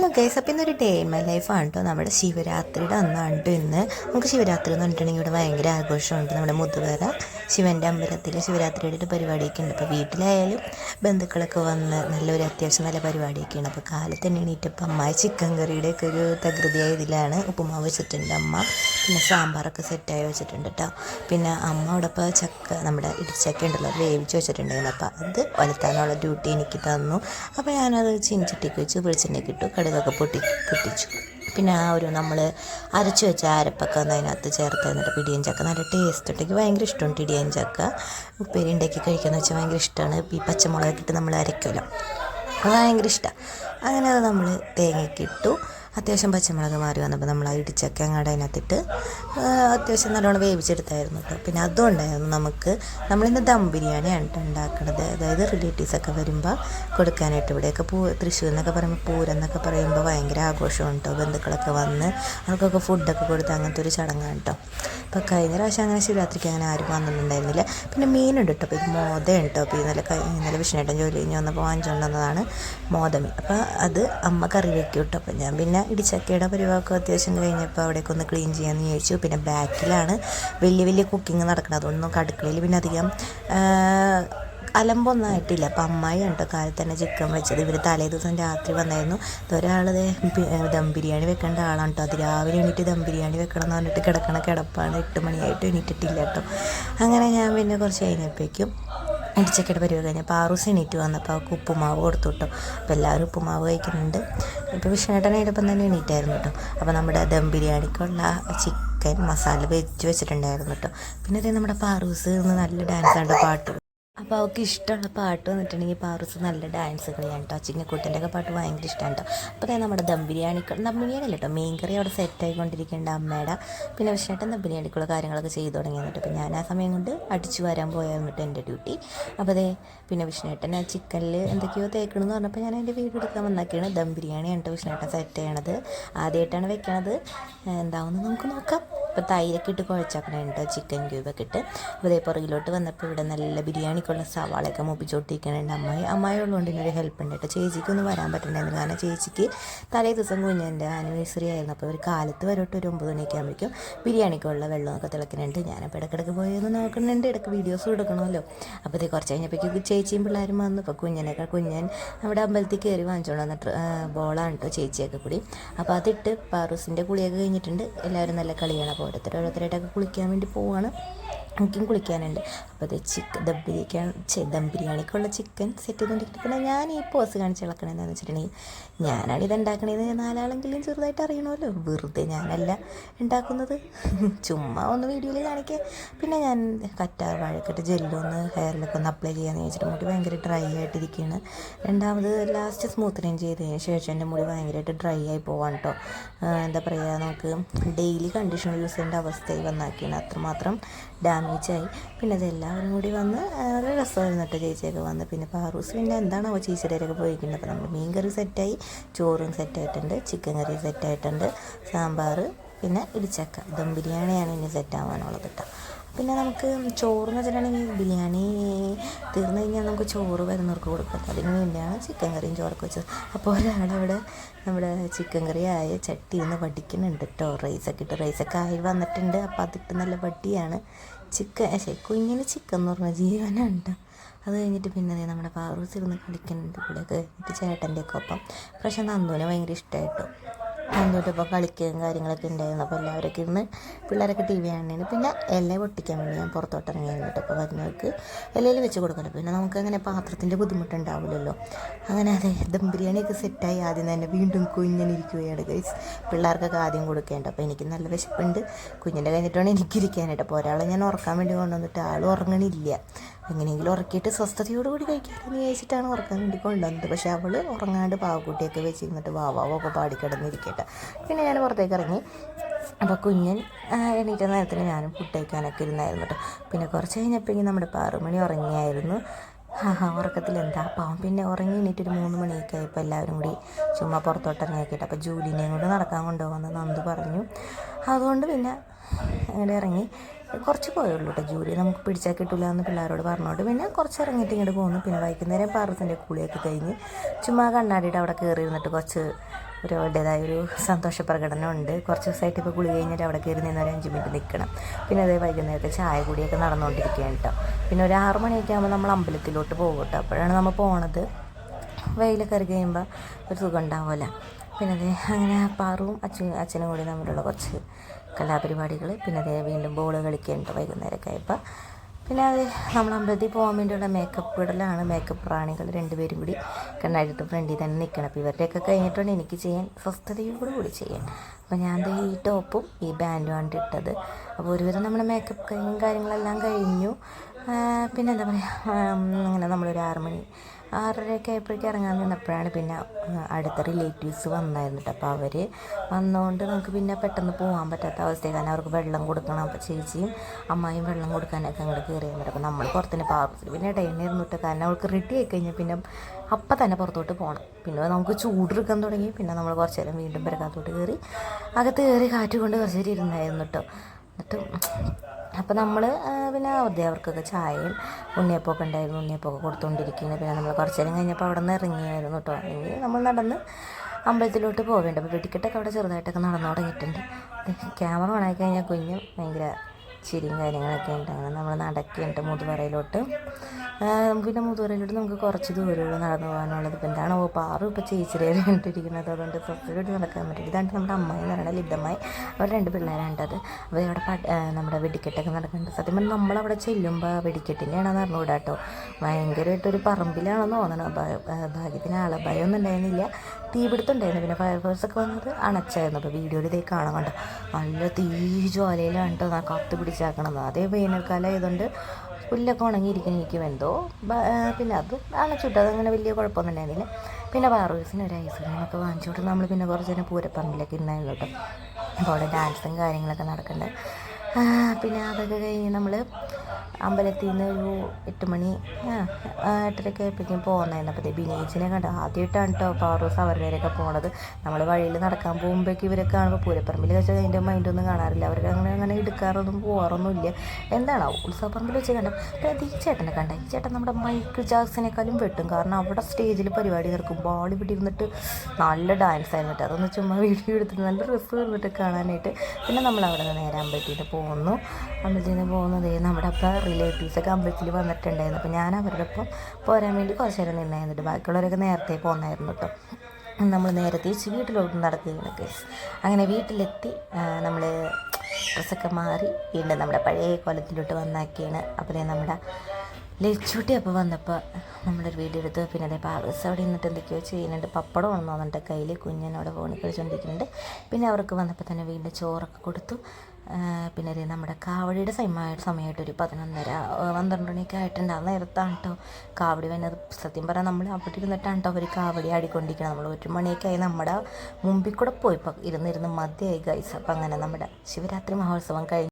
Hello guys അപ്പം ഇന്നൊരു day my ലൈഫാണ് കേട്ടോ നമ്മുടെ ശിവരാത്രിയുടെ അന്നാണ് ഇന്ന് നമുക്ക് ശിവരാത്രി എന്ന് പറഞ്ഞിട്ടുണ്ടെങ്കിൽ ഇവിടെ ഭയങ്കര ആഘോഷമുണ്ട്. നമ്മുടെ മുതുവേറ ശിവന്റെ അമ്പലത്തിൽ ശിവരാത്രിയുടെ ഒരു പരിപാടിയൊക്കെ ഉണ്ട്. അപ്പോൾ വീട്ടിലായാലും ബന്ധുക്കളൊക്കെ വന്ന് നല്ലൊരു അത്യാവശ്യം നല്ല പരിപാടിയൊക്കെയാണ് അപ്പോൾ കാലത്ത് തന്നെ എണീറ്റപ്പോൾ അമ്മായി ചിക്കൻ കറിയുടെ ഒക്കെ ഒരു തകൃതിയായ ഇതിലാണ് ഉപ്പുമാവ് വെച്ചിട്ടുണ്ട് അമ്മ. പിന്നെ സാമ്പാറൊക്കെ സെറ്റായി വെച്ചിട്ടുണ്ട് കേട്ടോ പിന്നെ അമ്മ അവിടെ ഇപ്പോൾ ചക്ക നമ്മുടെ ഇടിച്ചക്ക ഉണ്ടല്ലോ വേവിച്ച് വെച്ചിട്ടുണ്ടായിരുന്നു. അപ്പോൾ അത് വലുത്താനുള്ള ഡ്യൂട്ടി എനിക്ക് തന്നു. അപ്പോൾ ഞാനത് ചീനിച്ചട്ടിക്ക് വെച്ച് വെളിച്ചെണ്ണയ്ക്ക് ഇട്ടു. കടുകൊക്കെ പൊട്ടി പൊട്ടിച്ചു. പിന്നെ ആ ഒരു നമ്മൾ അരച്ചു വെച്ച അരപ്പൊക്കെ ഒന്ന് അതിനകത്ത് ചേർത്ത് എന്നിട്ട് പിടിയൻ ചക്ക. നല്ല ടേസ്റ്റ് ഉണ്ടെങ്കിൽ ഭയങ്കര ഇഷ്ടമുണ്ട് ഇടിയൻ ചക്ക. ഉപ്പേരി ഉണ്ടാക്കി കഴിക്കാന്ന് വെച്ചാൽ ഭയങ്കര ഇഷ്ടമാണ് ഈ പച്ചമുളകൊക്കെ ഇട്ട് നമ്മൾ അരയ്ക്കുമല്ലോ. ഭയങ്കര ഇഷ്ടമാണ് അങ്ങനെ അത് നമ്മൾ തേങ്ങയ്ക്ക് ഇട്ടു. അത്യാവശ്യം പച്ചമുളക് മാറി വന്നപ്പോൾ നമ്മൾ ആ ഇടിച്ചക്ക അങ്ങോട്ട് അതിനകത്തിട്ട് അത്യാവശ്യം നല്ലോണം വേവിച്ചെടുത്തായിരുന്നു കേട്ടോ. പിന്നെ അതും ഉണ്ടായിരുന്നു നമുക്ക് നമ്മളിന്ന് ദം ബിരിയാണിയാണ് കേട്ടോ ഉണ്ടാക്കണത്. അതായത് റിലേറ്റീവ്സൊക്കെ വരുമ്പോൾ കൊടുക്കാനായിട്ട് ഇവിടെയൊക്കെ പൂ തൃശ്ശൂർ എന്നൊക്കെ പറയുമ്പോൾ പൂരം എന്നൊക്കെ പറയുമ്പോൾ ഭയങ്കര ആഘോഷമാണ് കേട്ടോ ബന്ധുക്കളൊക്കെ വന്ന് അവർക്കൊക്കെ ഫുഡൊക്കെ കൊടുത്ത് അങ്ങനത്തെ ഒരു ചടങ്ങാണ് കേട്ടോ അപ്പോൾ കഴിഞ്ഞ പ്രാവശ്യം അങ്ങനെ ശിവരാത്രിക്ക് അങ്ങനെ ആരും വന്നിട്ടുണ്ടായിരുന്നില്ല. പിന്നെ മീനുണ്ട് കേട്ടോ പിന്നെ ഇത് മോദയാണ് കേട്ടോ അപ്പോൾ ഇന്നലെ ഇന്നലെ വിഷ്ണേട്ടൻ ജോലി കഴിഞ്ഞ് വന്നപ്പോൾ വാങ്ങിച്ചുകൊണ്ടുവന്നതാണ് മോദമി അപ്പോൾ അത് അമ്മ കറി വെക്കും കേട്ടോ അപ്പോൾ ഞാൻ പിന്നെ ഇടിച്ചക്കയുടെ പരിപാടിക്ക് അത്യാവശ്യം കഴിഞ്ഞപ്പോൾ അവിടേക്ക് ഒന്ന് ക്ലീൻ ചെയ്യാമെന്ന് ചോദിച്ചു പിന്നെ ബാക്കിലാണ് വലിയ വലിയ കുക്കിംഗ് നടക്കുന്നത് അതൊന്നും അടുക്കളയിൽ പിന്നെ അധികം അലമ്പൊന്നും ആയിട്ടില്ല. അപ്പം അമ്മായി കണ്ടോ കാലത്ത് തന്നെ ചിക്കൻ വെച്ചത്. ഇവർ തലേ ദിവസം രാത്രി വന്നായിരുന്നു. ഒരാൾ ദം ബിരിയാണി വെക്കേണ്ട ആളാണ് കേട്ടോ അത് രാവിലെ എണീറ്റ് ദം ബിരിയാണി വെക്കണം എന്ന് പറഞ്ഞിട്ട് കിടക്കണ കിടപ്പാണ്. എട്ട് മണിയായിട്ട് എണീറ്റിട്ടില്ല കേട്ടോ അങ്ങനെ ഞാൻ പിന്നെ കുറച്ച് കഴിഞ്ഞപ്പോഴേക്കും ഇടിച്ചക്കയുടെ പരിപാടി കഴിഞ്ഞാൽ പാറൂസ് എണീറ്റ് വന്നപ്പോൾ അവൾക്ക് ഉപ്പുമാവ് കൊടുത്തു കേട്ടോ. അപ്പോൾ എല്ലാവരും ഉപ്പുമാവ് കഴിക്കുന്നുണ്ട്. ഇപ്പോൾ വിഷ്ണേട്ടനായിട്ടപ്പം തന്നെ എണീറ്റായിരുന്നു കേട്ടോ. അപ്പോൾ നമ്മുടെ ദം ബിരിയാണിക്കുള്ള ചിക്കൻ മസാല വെച്ച് വെച്ചിട്ടുണ്ടായിരുന്നു കേട്ടോ. പിന്നെ അതേ നമ്മുടെ പാറൂസ് നല്ല ഡാൻസ് ആണ് പാട്ട് അപ്പോൾ അവൾക്ക് ഇഷ്ടമുള്ള പാട്ട് വന്നിട്ടുണ്ടെങ്കിൽ പാറൂസ് നല്ല ഡാൻസ് കളിയാണ് കേട്ടോ ചിങ്ങക്കൂട്ടന്റെ ഒക്കെ പാട്ട് ഭയങ്കര ഇഷ്ടമാണ് കേട്ടോ അപ്പോൾ തന്നെ നമ്മുടെ ദം ബിരിയാണി ദം ബിരിയാണി അല്ല കേട്ടോ മീൻ കറി അവിടെ സെറ്റ് ആയിക്കൊണ്ടിരിക്കേണ്ട അമ്മയുടെ പിന്നെ വിഷയമായിട്ട് ദം ബിരിയാണിക്കുള്ള കാര്യങ്ങളൊക്കെ ചെയ്തു തുടങ്ങി എന്നിട്ട് അപ്പോൾ ഞാൻ ആ സമയം കൊണ്ട് അടിച്ചു വരാൻ പോയായിരുന്നു എന്നിട്ട് എന്റെ ഡ്യൂട്ടി അപ്പോൾ അതെ പിന്നെ വിഷ്ണുട്ടൻ ആ ചിക്കനിൽ എന്തൊക്കെയോ തേക്കണമെന്ന് പറഞ്ഞപ്പോൾ ഞാൻ അതിന്റെ വീട് എടുക്കാൻ വന്നാക്കിയാണ് ദം ബിരിയാണി ആണ് കേട്ടോ വിഷ്ണേട്ടൻ സെറ്റ് ചെയ്യണത്. ആദ്യമായിട്ടാണ് വെക്കണത്. എന്താവുമെന്ന് നമുക്ക് നോക്കാം. ഇപ്പോൾ തൈരൊക്കെ ഇട്ട് കുഴച്ചാക്കണുണ്ട്. ചിക്കൻ ക്യൂബൊക്കെ ഇട്ട്. അപ്പോൾ ഇതേ പുറകിലോട്ട് വന്നപ്പോൾ ഇവിടെ നല്ല ബിരിയാണിക്കുള്ള സവാളയൊക്കെ മൂപ്പിച്ചോട്ടിരിക്കണുണ്ട് അമ്മായി. അമ്മായി ഉള്ളതുകൊണ്ട് എന്നൊരു ഹെൽപ്പ് ഉണ്ട് കേട്ടോ. ചേച്ചിക്കൊന്നും വരാൻ പറ്റുന്നുണ്ടായിരുന്നു കാരണം ചേച്ചിക്ക് തലേ ദിവസം കുഞ്ഞിന്റെ ആനിവേഴ്സറി ആയിരുന്നു. അപ്പോൾ ഒരു കാലത്ത് വരോട്ട് ഒരു ഒമ്പത് മണിയൊക്കെ ആകുമ്പോഴേക്കും ബിരിയാണിക്കുള്ള വെള്ളമൊക്കെ തിളക്കുന്നുണ്ട് ഞാനപ്പോൾ ഇടയ്ക്കിടയ്ക്ക് പോയി ഒന്ന് നോക്കുന്നുണ്ട് ഇടയ്ക്ക് വീഡിയോസും എടുക്കണമല്ലോ. അപ്പോൾ ഇത് കുറച്ച് കഴിഞ്ഞപ്പോഴേക്കും ചേച്ചിയും പിള്ളേരും വന്നു. അപ്പോൾ കുഞ്ഞനൊക്കെ കുഞ്ഞൻ അവിടെ അമ്പലത്തിൽ കയറി വാങ്ങിച്ചോണ്ട് എന്നിട്ട് ബോളാണ് കേട്ടോ ചേച്ചിയൊക്കെ കൂടി. അപ്പോൾ അതിട്ട് പാറൂസിന്റെ കുളിയൊക്കെ കഴിഞ്ഞിട്ടുണ്ട്. എല്ലാവരും നല്ല കളിയാണ് ഓരോരുത്തരായിട്ടൊക്കെ കുളിക്കാൻ വേണ്ടി പോവാണ്. എനിക്കും കുളിക്കാനുണ്ട്. അപ്പോൾ അത് ചിക്കൻ ദം ബിരിയാണി ദം ബിരിയാണിക്കുള്ള ചിക്കൻ സെറ്റ് ചെയ്തുകൊണ്ടിരിക്കുന്നത് പിന്നെ ഞാൻ ഈ പോസ് കാണിച്ച് ഇളക്കണത് എന്താണെന്ന് വെച്ചിട്ടുണ്ടെങ്കിൽ ഞാനാണ് ഇത് ഉണ്ടാക്കണത് നാലാളെങ്കിലും ചെറുതായിട്ട് അറിയണമല്ലോ. വെറുതെ ഞാനല്ല ഉണ്ടാക്കുന്നത് ചുമ്മാ ഒന്ന് വീഡിയോയിൽ കാണിക്കുക പിന്നെ ഞാൻ കറ്റാർ വാഴക്കെട്ട് ജെല്ലൊന്ന് ഹെയറിലൊക്കെ ഒന്ന് അപ്ലൈ ചെയ്യാമെന്ന് വെച്ചിട്ട് മുടി ഭയങ്കര ഡ്രൈ ആയിട്ടിരിക്കുകയാണ് രണ്ടാമത് ലാസ്റ്റ് സ്മൂത്തനിങ് ചെയ്തതിന് ശേഷം എന്റെ മുടി ഭയങ്കരമായിട്ട് ഡ്രൈ ആയി പോവാണ് കേട്ടോ എന്താ പറയുക നമുക്ക് ഡെയിലി കണ്ടീഷണർ യൂസ് ചെയ്യേണ്ട അവസ്ഥയിൽ വന്നാക്കിയാണ്. അത്രമാത്രം ഡാമേജ് ആയി. പിന്നെ അതെല്ലാവരും കൂടി വന്ന് ഒരു രസമായിരുന്നു കേട്ടോ ചേച്ചിയൊക്കെ വന്ന്. പിന്നെ പാറൂസ് പിന്നെ എന്താണോ ചേച്ചിയുടെ ഒക്കെ പോയിരിക്കുന്നത് അപ്പോൾ നമ്മൾ മീൻ കറി സെറ്റായി ചോറും സെറ്റായിട്ടുണ്ട് ചിക്കൻ കറി സെറ്റായിട്ടുണ്ട് സാമ്പാർ പിന്നെ ഇടിച്ചക്ക. ദം ബിരിയാണിയാണ് ഇനി സെറ്റ് ആവാനുള്ളത് കേട്ടോ പിന്നെ നമുക്ക് ചോറെന്ന് വെച്ചിട്ടുണ്ടെങ്കിൽ ബിരിയാണി തീർന്നു കഴിഞ്ഞാൽ നമുക്ക് ചോറ് വരുന്നവർക്ക് കൊടുക്കാം. അതിന് വേണ്ടിയാണ് ചിക്കൻ കറിയും ചോറൊക്കെ വെച്ചത്. അപ്പോൾ ഒരാളവിടെ നമ്മുടെ ചിക്കൻ കറി ആയ ചട്ടി ഒന്ന് വടിക്കുന്നുണ്ട് കേട്ടോ റൈസൊക്കെ ഇട്ട്. റൈസൊക്കെ ആയി വന്നിട്ടുണ്ട്. അപ്പോൾ അതിട്ട് നല്ല വടിയാണ്. ചിക്കൻ ശരി കുഞ്ഞിന് ചിക്കൻ എന്ന് പറഞ്ഞാൽ ജീവനുണ്ട്. അത് കഴിഞ്ഞിട്ട് പിന്നെ ദേ നമ്മുടെ പാറൂസ് ഇരുന്ന് കളിക്കുന്നുണ്ട് ഇവിടെയൊക്കെ. കഴിഞ്ഞിട്ട് ചേട്ടന്റെ ഒക്കെ ഒപ്പം. പക്ഷേ നന്ദുവിനെ ഭയങ്കര ഇഷ്ടമായിട്ടോ. ഇപ്പോൾ കളിക്കുകയും കാര്യങ്ങളൊക്കെ ഉണ്ടായിരുന്നു. അപ്പോൾ എല്ലാവരൊക്കെ ഇന്ന് പിള്ളേരൊക്കെ ടി വി കാണുന്നതിന് പിന്നെ ഇല പൊട്ടിക്കാൻ വേണ്ടി ഞാൻ പുറത്തോട്ട് ഇറങ്ങിയിരുന്നു അപ്പോൾ വരുന്നവർക്ക് ഇലയിൽ വെച്ച് കൊടുക്കണം പിന്നെ നമുക്ക് അങ്ങനെ പാത്രത്തിന്റെ ബുദ്ധിമുട്ടുണ്ടാവില്ലല്ലോ. അങ്ങനെ അതെ ദം ബിരിയാണിയൊക്കെ സെറ്റായി ആദ്യം തന്നെ വീണ്ടും കുഞ്ഞിനിരിക്കുകയാണ് ഗൈസ് പിള്ളേർക്കൊക്കെ ആദ്യം കൊടുക്കേണ്ട. അപ്പോൾ എനിക്ക് നല്ല വിശപ്പുണ്ട്. കുഞ്ഞിന്റെ കഴിഞ്ഞിട്ടാണ് എനിക്കിരിക്കാനായിട്ട്. അപ്പോൾ ഒരാളെ ഞാൻ ഉറക്കാൻ വേണ്ടി കൊണ്ടുവന്നിട്ട് ആൾ ഉറങ്ങണില്ല. എങ്ങനെയെങ്കിലും ഉറക്കിയിട്ട് സ്വസ്ഥതയോടുകൂടി കഴിക്കാമെന്ന് വിചാരിച്ചിട്ടാണ് ഉറക്കാൻ വേണ്ടി കൊണ്ടുവന്നത്. പക്ഷേ അവൾ ഉറങ്ങാണ്ട് പാവക്കുട്ടിയൊക്കെ വെച്ചിരുന്നിട്ട് വാവാവൊക്കെ പാടിക്കിടന്നിരിക്കട്ടെ. പിന്നെ ഞാൻ പുറത്തേക്ക് ഇറങ്ങി. അപ്പോൾ കുഞ്ഞൻ എണീറ്റ നേരത്തിന് ഞാനും ഫുഡ് കഴിക്കാനൊക്കെ ഇരുന്നായിരുന്നു കേട്ടോ പിന്നെ കുറച്ച് കഴിഞ്ഞപ്പോഴേക്കും നമ്മുടെ പാറുമണി ഉറങ്ങിയായിരുന്നു. ഉറക്കത്തിൽ എന്താ? പാവം പിന്നെ ഉറങ്ങി എണീറ്റ് ഒരു മൂന്ന് മണിയൊക്കെ ആയപ്പോൾ എല്ലാവരും കൂടി ചുമ്മാ പുറത്തോട്ട് ഇറങ്ങിയാക്കിയിട്ട് അപ്പോൾ ജൂലിനെയും കൊണ്ട് നടക്കാൻ കൊണ്ടുപോകുമെന്ന് നന്ദു പറഞ്ഞു. അതുകൊണ്ട് പിന്നെ അങ്ങനെ ഇറങ്ങി. കുറച്ച് പോയുള്ളൂ കേട്ടോ ജൂലി. നമുക്ക് പിടിച്ചാൽ കിട്ടില്ല എന്ന് പിള്ളേരോട് പറഞ്ഞോണ്ട് പിന്നെ കുറച്ച് ഇറങ്ങിയിട്ട് ഇങ്ങോട്ട് പോകുന്നു പിന്നെ വൈകുന്നേരം പാറത്തിന്റെ കുളിയൊക്കെ കഴിഞ്ഞ് ചുമ്മാ കണ്ണാടിയിട്ട് അവിടെ കയറി ഇരുന്നിട്ട് കുറച്ച് ഒരു അവരുടേതായ ഒരു സന്തോഷ പ്രകടനമുണ്ട് കുറച്ച് ദിവസമായിട്ട് ഇപ്പോൾ കുളി കഴിഞ്ഞിട്ട് അവിടെ കയറി നിന്ന് ഒരു അഞ്ച് മിനിറ്റ് നിൽക്കണം പിന്നെ അതേ വൈകുന്നേരത്തെ ചായ കൂടിയൊക്കെ നടന്നുകൊണ്ടിരിക്കുകയാണ് കേട്ടോ പിന്നെ ഒരു ആറ് മണിയൊക്കെ ആകുമ്പോൾ നമ്മൾ അമ്പലത്തിലോട്ട് പോകും കേട്ടോ അപ്പോഴാണ് നമ്മൾ പോണത്. വെയിൽ ഇറങ്ങി കഴിയുമ്പോൾ ഒരു സുഖം ഉണ്ടാവില്ല പിന്നെ അതേ അങ്ങനെ പാറും അച്ഛനും അച്ഛനും കൂടി തമ്മിലുള്ള കുറച്ച് കലാപരിപാടികൾ പിന്നെ അതേ വീണ്ടും ബോൾ കളിക്കുന്നുണ്ട് വൈകുന്നേരമൊക്കെ ആയപ്പോൾ പിന്നെ അത് നമ്മൾ അമ്പലത്തിൽ പോകാൻ വേണ്ടിയുള്ള മേക്കപ്പ് ഇടലാണ്. മേക്കപ്പ് റാണികൾ രണ്ടുപേരും കൂടി കണ്ണാടിയിട്ട് ഫ്രണ്ടിൽ തന്നെ നിൽക്കണം അപ്പോൾ ഇവരുടെയൊക്കെ കഴിഞ്ഞിട്ടുണ്ട് എനിക്ക് ചെയ്യാൻ സ്വസ്ഥതയോട് കൂടി ചെയ്യാൻ. അപ്പോൾ ഞാൻ ഈ ടോപ്പും ഈ ബാൻഡും ആണ് ഇട്ടത്. അപ്പോൾ ഒരുവിധം നമ്മുടെ മേക്കപ്പ് കഴിഞ്ഞും കാര്യങ്ങളെല്ലാം കഴിഞ്ഞു. പിന്നെ എന്താ പറയുക അങ്ങനെ നമ്മളൊരു ആറ് മണി ആറരയൊക്കെ ആയപ്പോഴേക്കും ഇറങ്ങാൻ നിന്നപ്പോഴാണ് പിന്നെ അടുത്ത റിലേറ്റീവ്സ് വന്നായിരുന്നു കേട്ടോ അപ്പോൾ അവർ വന്നതുകൊണ്ട് നമുക്ക് പിന്നെ പെട്ടെന്ന് പോകാൻ പറ്റാത്ത അവസ്ഥയാണ് കാരണം അവർക്ക് വെള്ളം കൊടുക്കണം. അപ്പോൾ ചേച്ചിയും അമ്മായും വെള്ളം കൊടുക്കാനൊക്കെ അങ്ങോട്ട് കയറി വന്നിട്ട് അപ്പോൾ നമ്മൾ പുറത്തിന് പാർപ്പിച്ചു പിന്നെ ടൈമായിരുന്നു കേട്ടോ കാരണം അവൾക്ക് റെഡി ആയി കഴിഞ്ഞാൽ പിന്നെ അപ്പം തന്നെ പുറത്തോട്ട് പോകണം പിന്നെ നമുക്ക് ചൂടെടുക്കാൻ തുടങ്ങി. പിന്നെ നമ്മൾ കുറച്ച് നേരം വീണ്ടും പെരക്കാത്തോട്ട് കയറി അകത്ത് കയറി കാറ്റ് കൊണ്ട് കുറച്ച് നേരം ഇരുന്നായിരുന്നു കേട്ടോ എന്നിട്ട് അപ്പോൾ നമ്മൾ പിന്നെ അവധി അവർക്കൊക്കെ ചായയും ഉണ്ണിയപ്പമൊക്കെ ഉണ്ടായിരുന്നു. ഉണ്ണിയപ്പമൊക്കെ കൊടുത്തുകൊണ്ടിരിക്കുകയാണ്. പിന്നെ നമ്മൾ കുറച്ച് നേരം കഴിഞ്ഞപ്പോൾ അവിടെ നിന്ന് ഇറങ്ങിയായിരുന്നു കേട്ടോ. ഇനി നമ്മൾ നടന്ന് അമ്പലത്തിലോട്ട് പോവേണ്ട. അപ്പോൾ വെടിക്കെട്ടൊക്കെ അവിടെ ചെറുതായിട്ടൊക്കെ നടന്നു തുടങ്ങിയിട്ടുണ്ട്. ക്യാമറ ഓണാക്കി കഴിഞ്ഞാൽ കുഞ്ഞ് ഭയങ്കര ചിരിയും കാര്യങ്ങളൊക്കെ ഉണ്ടാകണം നമ്മൾ നടക്കുന്നുണ്ട് മുതുവരയിലോട്ട് നമുക്ക് പിന്നെ മുതുവരയിലോട്ട് നമുക്ക് കുറച്ച് ദൂരമുള്ളൂ നടന്നു പോകാനുള്ളത്. ഇപ്പം എന്താണ് ഓ പാറും ഇപ്പോൾ ചേച്ചിയുടെ കണ്ടിരിക്കുന്നത്. അതുകൊണ്ട് സ്വസ്ഥമായിട്ട് നടക്കാൻ പറ്റും ഇതാണ് നമ്മുടെ അമ്മായി എന്ന് പറയുന്നത് ലിദ്ധമ്മായി അവർ രണ്ട് പിള്ളേരാണ്ടത് അപ്പോൾ അവിടെ നമ്മുടെ വെടിക്കെട്ടൊക്കെ നടക്കുന്നുണ്ട്. സത്യം പറഞ്ഞാൽ നമ്മളവിടെ ചെല്ലുമ്പോൾ വെടിക്കെട്ടിന്റെയാണെന്ന് അറിഞ്ഞുകൂടാ കേട്ടോ ഭയങ്കരമായിട്ടൊരു പറമ്പിലാണെന്ന് തോന്നണം. ഭാഗ്യത്തിന് ആളെ ഭയമൊന്നും ഉണ്ടായിരുന്നില്ല. തീപിടുത്തം ഉണ്ടായിരുന്നു പിന്നെ ഫയർഫോഴ്സ് ഒക്കെ വന്നത് അണച്ചായിരുന്നു. അപ്പോൾ വീഡിയോയിൽ ഇതേ കാണാൻ കണ്ട. നല്ല തീ ജ്വാലയിലാണ് കേട്ടോ ഞാൻ കത്ത് പിടിച്ചാക്കണത്. അതേ വേനൽക്കാലം ആയതുകൊണ്ട് പുല്ലൊക്കെ ഉണങ്ങിയിരിക്കണിരിക്കും എന്തോ ബ- പിന്നെ അത് അണച്ചിട്ടു. അതങ്ങനെ വലിയ കുഴപ്പമൊന്നും ഉണ്ടായിരുന്നില്ല പിന്നെ പാറൂസിന് ഒരു ഐസ്ക്രീമൊക്കെ വാങ്ങിച്ചുകൊണ്ട് നമ്മൾ പിന്നെ കുറച്ച് നേരം പൂരപ്പറമ്പിലൊക്കെ ഇരുന്നായിരുന്നു കേട്ടോ അപ്പോൾ അവിടെ ഡാൻസും കാര്യങ്ങളൊക്കെ നടക്കുന്നുണ്ട്. പിന്നെ അതൊക്കെ കഴിഞ്ഞ് നമ്മൾ അമ്പലത്തിൽ നിന്ന് ഒരു എട്ട് മണി എട്ടരയൊക്കെ ആയപ്പോഴേക്കും പോകുന്നതായിരുന്നു അപ്പോൾ ബിനീച്ചിനെ കണ്ടു. ആദ്യമായിട്ടാണ് കേട്ടോ പാറൂസ് അവരുടെയൊക്കെ പോണത്. നമ്മൾ വഴിയിൽ നടക്കാൻ പോകുമ്പോഴേക്കും ഇവരൊക്കെ കാണുമ്പോൾ പൂരപ്പറമ്പിൽ വെച്ചാൽ അതിന്റെ മൈൻഡൊന്നും കാണാറില്ല. അവർ അങ്ങനെ അങ്ങനെ എടുക്കാറൊന്നും പോകാറൊന്നുമില്ല എന്താണ് ഉത്സവപ്പറമ്പിൽ വെച്ച് കണ്ട? പ്രതി ചേട്ടനെ കണ്ട. ഈ ചേട്ടൻ നമ്മുടെ മൈക്കിൾ ജാക്സിനേക്കാളും വെട്ടും. കാരണം അവിടെ സ്റ്റേജിൽ പരിപാടി നടക്കുമ്പോൾ ആൾ ഇവിടെ ഇരുന്നിട്ട് നല്ല ഡാൻസ് ആയിരുന്നു അതൊന്ന് ചുമ്മാ വീഡിയോ എടുത്തിട്ട് നല്ല ഡ്രസ്സ് വന്നിട്ട് കാണാനായിട്ട്. പിന്നെ നമ്മൾ അവിടെ നിന്ന് നേരെ അമ്പലത്തിൽ പോകുന്നു അമ്പലത്തിൽ നിന്ന് പോകുന്നത് നമ്മുടെ അപ്പം റിലേറ്റീവ്സൊക്കെ അമ്പലത്തിൽ വന്നിട്ടുണ്ടായിരുന്നു. അപ്പോൾ ഞാൻ അവരുടെ ഒപ്പം പോരാൻ വേണ്ടി കുറച്ച് നേരം നിന്നായിരുന്നുണ്ട് ബാക്കിയുള്ളവരൊക്കെ നേരത്തെ പോകുന്നായിരുന്നു കേട്ടോ നമ്മൾ നേരെ തിരിച്ച് വീട്ടിലോട്ട് നടക്കുകയാണ് കേസ്. അങ്ങനെ വീട്ടിലെത്തി നമ്മൾ ഡ്രസ്സൊക്കെ മാറി വീണ്ടും നമ്മുടെ പഴയ കോലത്തിലോട്ട് വന്നാക്കിയാണ്. അപ്പോൾ നമ്മുടെ ലച്ചൂട്ടി അപ്പോൾ വന്നപ്പോൾ നമ്മളൊരു വീഡിയോ എടുത്തു. പിന്നെ അതേ പാവസ് അവിടെ നിന്നിട്ട് എന്തൊക്കെയോ ചെയ്യുന്നുണ്ട്. പപ്പടം ഒന്നും വന്നിട്ട് കയ്യിൽ കുഞ്ഞിനോട് ഫോണിൽ കളിച്ചുകൊണ്ടിരിക്കുന്നുണ്ട് പിന്നെ അവർക്ക് വന്നപ്പോൾ തന്നെ വീണ്ടും ചോറൊക്കെ കൊടുത്തു. പിന്നെ അതേ നമ്മുടെ കാവടിയുടെ സമയ സമയമായിട്ട് ഒരു പതിനൊന്നര പന്ത്രണ്ട് മണിയൊക്കെ ആയിട്ടുണ്ട്. നേരത്താണ് കേട്ടോ കാവടി വന്നത്. സത്യം പറഞ്ഞാൽ നമ്മൾ അവിടെ ഇരുന്നിട്ടാണ് കേട്ടോ അവർ കാവടി ആടിക്കൊണ്ടിരിക്കണം നമ്മൾ ഒരു മണിയൊക്കെ ആയി നമ്മുടെ മുമ്പിൽ കൂടെ പോയി. ഇരുന്നിരുന്ന് മതിയായി ഗൈസ് അപ്പം അങ്ങനെ നമ്മുടെ ശിവരാത്രി മഹോത്സവം കഴിഞ്ഞു